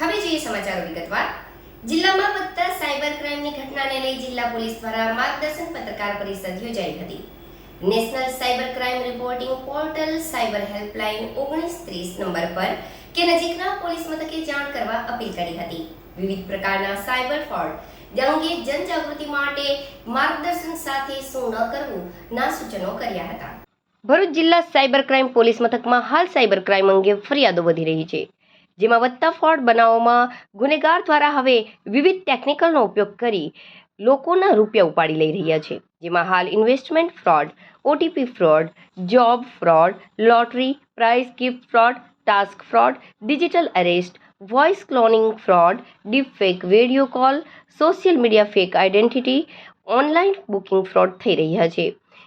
હવે જોઈએ સમાચારો વિગતવાર. જિલ્લામાં વધતા સાયબર ક્રાઇમની ઘટનાને લઈ જિલ્લા પોલીસ દ્વારા માર્ગદર્શન પત્રકાર પરિષદ યોજાઈ હતી. National cyber crime reporting portal cyber helpline ઓગણીસ ત્રીસ નંબર પર કે નજીકના પોલીસ મથકે જાણ કરવા અપીલ કરી હતી. વિવિધ પ્રકારના સાયબર ફ્રોડ અંગે જનજાગૃતિ માટે માર્ગદર્શન સાથે શું ન કરવું, ના સૂચનો કર્યા હતા. ભરૂચ જિલ્લા સાયબર ક્રાઇમ પોલીસ મથકમાં હાલ સાયબર ક્રાઇમ અંગે ફરિયાદો વધી રહી છે. જેમાં વધતા ફ્રોડ બનાવોમાં ગુનેગાર દ્વારા હવે વિવિધ ટેકનિકલનો ઉપયોગ કરી લોકોના રૂપિયા ઉપાડી લઈ રહ્યા છે. જેમાં હાલ investment fraud OTP fraud job fraud lottery prize gift fraud task fraud digital arrest voice cloning fraud deep fake video call social media fake identity online booking fraud થઈ રહ્યા છે.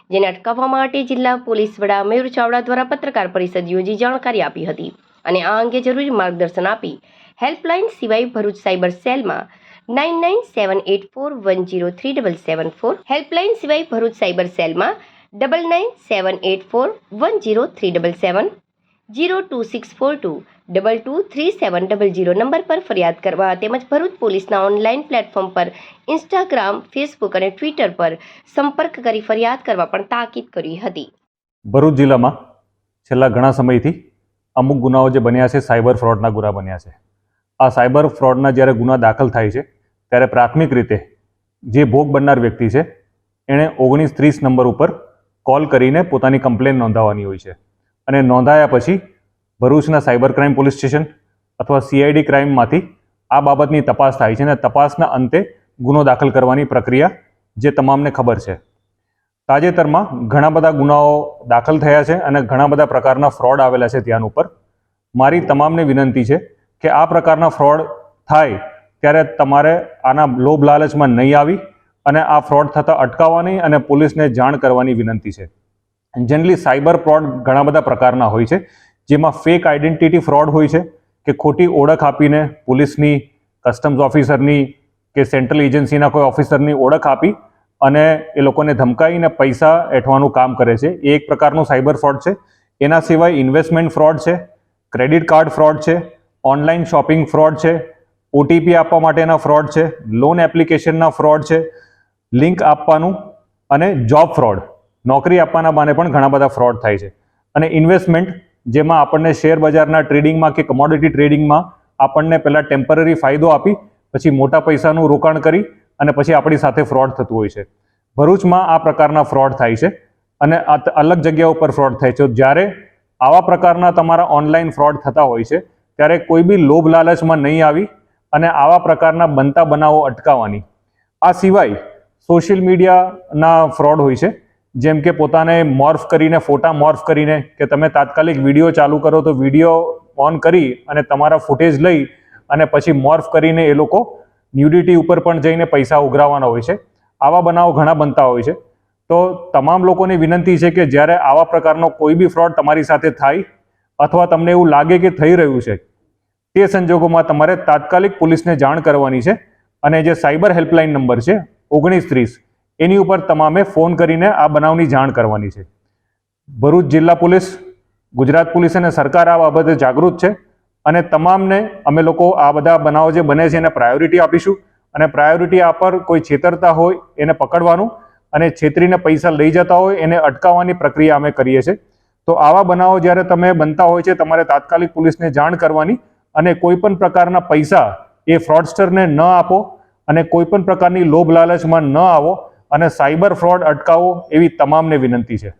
જેને અટકાવવા માટે જિલ્લા પોલીસ વડા મયુર ચાવડા દ્વારા પત્રકાર પરિષદ યોજી જાણકારી આપી હતી. અને આ અંગે જરૂરી માર્ગદર્શન આપી હેલ્પલાઇન સિવાય ભરૂચ સાયબર સેલમાં nine nine seven eight four one zero three double seven four helpline સિવાય ભરૂચ સાયબર સેલમાં double nine seven eight four one zero three double seven zero two six four two double two three seven double zero number પર ફરિયાદ કરવા તેમજ ભરૂચ પોલીસના online platform પર Instagram, Facebook અને Twitter પર સંપર્ક કરી ફરિયાદ કરવા પણ તાકીદ કરી હતી. ભરૂચ જિલ્લામાં છેલ્લા ઘણા સમયથી અમુક ગુનાઓ જે બન્યા છે, સાયબર ફ્રોડના ગુના બન્યા છે. આ સાયબર ફ્રોડના જ્યારે ગુના દાખલ થાય છે, ત્યારે પ્રાથમિક રીતે જે ભોગ બનનાર વ્યક્તિ છે, એણે ઓગણીસ ત્રીસ નંબર ઉપર કોલ કરીને પોતાની કમ્પ્લેન નોંધાવવાની હોય છે. અને નોંધાયા પછી ભરૂચના સાયબર ક્રાઇમ પોલીસ સ્ટેશન અથવા સીઆઈડી ક્રાઇમમાંથી આ બાબતની તપાસ થાય છે અને તપાસના અંતે ગુનો દાખલ કરવાની પ્રક્રિયા જે તમામને ખબર છે. તાજેતરમાં ઘણા બધા ગુનાઓ દાખલ થયા છે અને ઘણા બધા પ્રકારના ફ્રોડ આવેલા છે ત્યાં ઉપર. મારી તમામને વિનંતી છે કે આ પ્રકારના ફ્રોડ થાય ત્યારે તમારે આના લોભ લાલચમાં નહીં આવી અને આ ફ્રોડ થતાં અટકાવવાની અને પોલીસને જાણ કરવાની વિનંતી છે. જનરલી સાયબર ફ્રોડ ઘણા બધા પ્રકારના હોય છે, જેમાં ફેક આઈડેન્ટિટી ફ્રોડ હોય છે કે ખોટી ઓળખ આપીને પોલીસની કસ્ટમ્સ ઓફિસરની કે સેન્ટ્રલ એજન્સીના કોઈ ઓફિસરની ઓળખ આપી અને એ લોકોને ધમકાવીને પૈસા એઠવાનું કામ કરે છે. એ એક પ્રકારનું સાયબર ફ્રોડ છે. એના સિવાય ઇન્વેસ્ટમેન્ટ ફ્રોડ છે, ક્રેડિટ કાર્ડ ફ્રોડ છે, ઓનલાઈન શોપિંગ ફ્રોડ છે, ઓટીપી આપવા માટેના ફ્રોડ છે, લોન એપ્લિકેશનના ફ્રોડ છે, લિંક આપવાનું અને જોબ ફ્રોડ, નોકરી આપવાના બાને પણ ઘણા બધા ફ્રોડ થાય છે. અને ઇન્વેસ્ટમેન્ટ, જેમાં આપણને શેર બજારના ટ્રેડિંગમાં કે કમોડિટી ટ્રેડિંગમાં આપણને પહેલાં ટેમ્પરરી ફાયદો આપી, પછી મોટા પૈસાનું રોકાણ કરી અને પછી આપણી સાથે ફ્રોડ થતું હોય છે. ભરૂચમાં આ પ્રકારના ફ્રોડ થાય છે અને અલગ જગ્યા ઉપર ફ્રોડ થાય છે. જ્યારે આવા પ્રકારના તમારા ઓનલાઈન ફ્રોડ થતા હોય છે, ત્યારે કોઈ બી લોભ લાલચમાં નહીં આવી અને આવા પ્રકારના બનતા બનાવો અટકાવવાની. આ સિવાય સોશિયલ મીડિયાના ફ્રોડ હોય છે, જેમ કે પોતાને મોર્ફ કરીને ફોટા મોર્ફ કરીને કે તમે તાત્કાલિક વીડિયો ચાલુ કરો તો વીડિયો ઓન કરી અને તમારા ફૂટેજ લઈ અને પછી મોર્ફ કરીને એ લોકો ન્યુડિટી ઉપર પણ જઈને પૈસા ઉઘરાવવાના હોય છે. આવા બનાવો ઘણા બનતા હોય છે. તો તમામ લોકોની વિનંતી છે કે જ્યારે આવા પ્રકારનો કોઈ બી ફ્રોડ તમારી સાથે થાય અથવા તમને એવું લાગે કે થઈ રહ્યું છે, તે સંજોગોમાં તમારે તાત્કાલિક પોલીસને જાણ કરવાની છે અને જે સાયબર હેલ્પલાઇન નંબર છે, ઓગણીસ ત્રીસ, એની ઉપર તમામે ફોન કરીને આ બનાવની જાણ કરવાની છે. ભરૂચ જિલ્લા પોલીસ, ગુજરાત પોલીસ અને સરકાર આ બાબતે જાગૃત છે. અને તમામને અમે લોકો આ બધા બનાવો જે બને છે એને પ્રાયોરિટી આપીશું અને પ્રાયોરિટી આ પર કોઈ છેતરતા હોય એને પકડવાનું અને છેતરીને પૈસા લઈ જતા હોય એને અટકાવવાની પ્રક્રિયા અમે કરીએ છીએ. તો આવા બનાવો જ્યારે તમે બનતા હોય છે તમારે તાત્કાલિક પોલીસને જાણ કરવાની અને કોઈ પણ પ્રકારના પૈસા એ ફ્રોડસ્ટરને ન આપો અને કોઈ પણ પ્રકારની લોભ લાલચમાં ન આવો અને સાયબર ફ્રોડ અટકાવો એવી તમામને વિનંતી છે.